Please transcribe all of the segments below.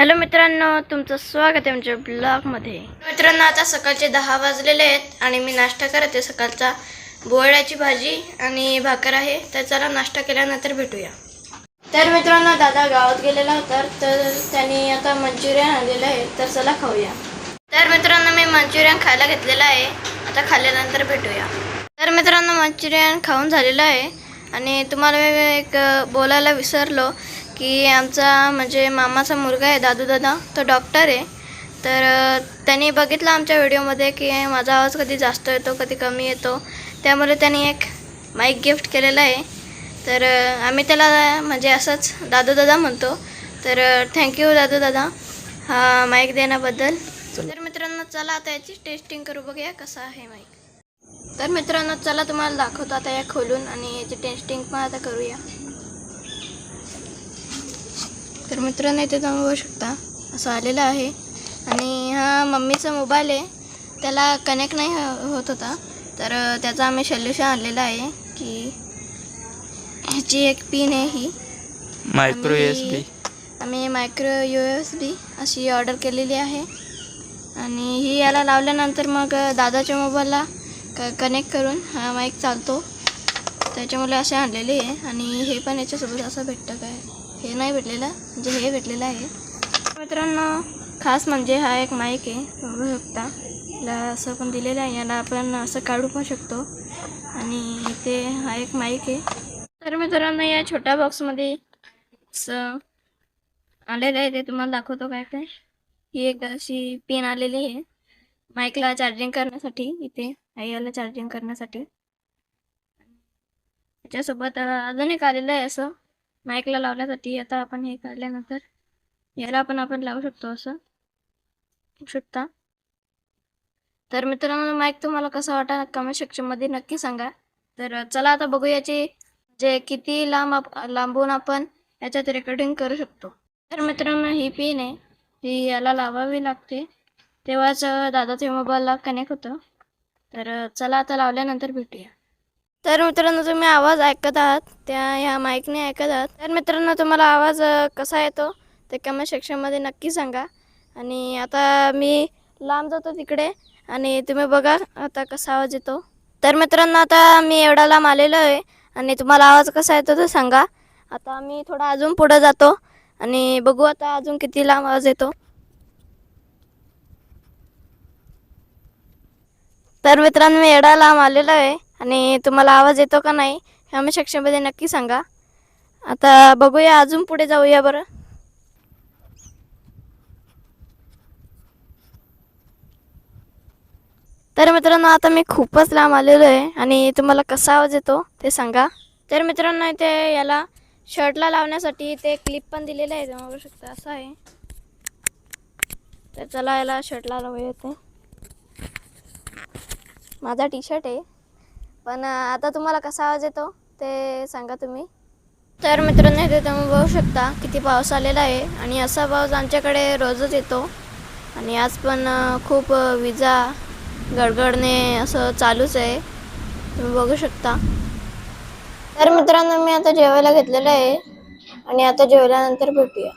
Hello मित्रांनो तुमचं स्वागत आहे आमच्या ब्लॉगमध्ये. मित्रांनो आता सकाळचे दहा वाजलेले आहेत आणि मी नाश्ता करत आहे. सकाळचा बोळ्याची भाजी आणि भाकर आहे. तर चला नाश्ता केल्यानंतर भेटूया. तर मित्रांनो दादा गावात गेलेला होता तर त्यांनी आता मंचुरियन आणलेलं आहे. तर चला खाऊया. तर मित्रांनो मी मंचुरियन खायला घेतलेलं आहे. आता खाल्ल्यानंतर भेटूया. तर मित्रांनो मंचुरियन खाऊन झालेलं आहे. आणि तुम्हाला मी एक बोलायला विसरलो. की आमचा म्हणजे मामाचा मुलगा आहे दादू दादा तो डॉक्टर आहे. तर त्यांनी बघितलं आमच्या व्हिडिओमध्ये की माझा आवाज कधी जास्त येतो कधी कमी येतो. त्यामुळे त्यांनी एक माईक गिफ्ट केलेला आहे. तर आम्ही त्याला म्हणजे असंच दादू दादा म्हणतो. तर थँक्यू दादू दादा हा माईक देण्याबद्दल. तर मित्रांनो चला आता याची टेस्टिंग करू बघूया कसा आहे माईक तर मित्रांनो चला तुम्हाला दाखवतो आता या खोलून आणि याची टेस्टिंग पण आता करूया. तर मित्रांनो इथे तुम्ही बघू शकता असं आलेलं आहे. आणि हा मम्मीचा मोबाईल आहे. त्याला कनेक्ट नाही हो- होत होता. तर त्याचं आम्ही सोल्युशन आणलेलं आहे की ह्याची एक पिन आहे ही. मायक्रो आम्ही- एस बी आम्ही मायक्रो यू एस बी अशी ऑर्डर केलेली आहे. आणि ही याला लावल्यानंतर मग दादाच्या मोबाईलला क कनेक्ट करून हा माईक चालतो. त्याच्यामुळे असे आणलेले आहे. आणि हे पण याच्यासोबत असं भेटतं काय? हे नाही भेटलेलं म्हणजे हे भेटलेलं आहे. मित्रांनो खास म्हणजे हा एक माईक आहे बघू शकता याला असं पण दिलेलं आहे याला आपण असं काढू पण शकतो. आणि इथे हा एक माईक आहे. तर मित्रांनो या छोट्या बॉक्समध्ये असं आलेलं आहे ते तुम्हाला दाखवतो काय काय ही एक अशी पेन आलेली आहे माईकला चार्जिंग करण्यासाठी. इथे आईला चार्जिंग करण्यासाठी. त्याच्यासोबत अजून एक आलेलं आहे असं. माईकला लावण्यासाठी आता आपण हे काढल्यानंतर याला पण आपण लावू शकतो असं. शकता तर मित्रांनो माईक तुम्हाला कसा वाटा कमेंट सेक्शनमध्ये नक्की सांगा. तर चला आता बघू याची जे किती लांब आप लांबून आपण याच्यात रेकॉर्डिंग करू शकतो. तर मित्रांनो ही पिन आहे. ही याला लावावी लागते. तेव्हाच दादाचे दादाच्या मोबाईलला कनेक्ट होतं. तर चला आता लावल्यानंतर भेटूया. तर मित्रांनो तुम्ही आवाज ऐकत आहात त्या ह्या माईकने ऐकत आहात. तर मित्रांनो तुम्हाला आवाज कसा येतो ते कमेंट सेक्शनमध्ये नक्की सांगा. आणि आता मी लांब जातो तिकडे आणि तुम्ही बघा आता कसा आवाज येतो. तर मित्रांनो आता मी एवढा लांब आलेलो आहे आणि तुम्हाला आवाज कसा येतो तो सांगा. आता मी थोडा अजून पुढं जातो आणि बघू आता अजून किती लांब आवाज येतो. तर मित्रांनो मी एवढा लांब आलेलो आहे आणि तुम्हाला आवाज येतो का नाही हे आम्ही सेक्शनमध्ये नक्की सांगा. आता बघूया अजून पुढे जाऊया बरं. तर मित्रांनो आता मी खूपच लांब आलेलो आहे आणि तुम्हाला कसा आवाज येतो ते सांगा. तर मित्रांनो इथे याला शर्टला लावण्यासाठी ते क्लिप पण दिलेलं आहे तुम्ही बघू शकता असं आहे. तर चला याला शर्टला लावूया येते माझा टी शर्ट आहे. पण आता तुम्हाला कसा आवाज येतो ते सांगा तुम्ही. तर मित्रांनो इथे तुम्ही बघू शकता किती पाऊस आलेला आहे आणि असा पाऊस आमच्याकडे रोजच येतो. आणि आज पण खूप विजा गडगडणे असं चालूच आहे. तुम्ही बघू शकता. तर मित्रांनो मी आता जेवायला घेतलेलं आहे आणि आता जेवल्यानंतर भेटूया.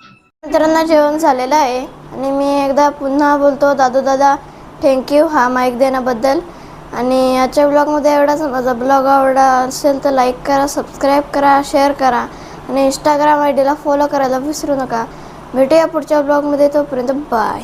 मित्रांनो जेवण झालेलं आहे आणि मी एकदा पुन्हा बोलतो दादू दादा थँक्यू हा माईक देण्याबद्दल. आणि आजच्या ब्लॉगमध्ये एवढाच. माझा ब्लॉग आवडला असेल तर लाईक करा सबस्क्राईब करा शेअर करा. आणि इंस्टाग्राम आय डीला फॉलो करायला विसरू नका. भेटूया पुढच्या ब्लॉगमध्ये तोपर्यंत बाय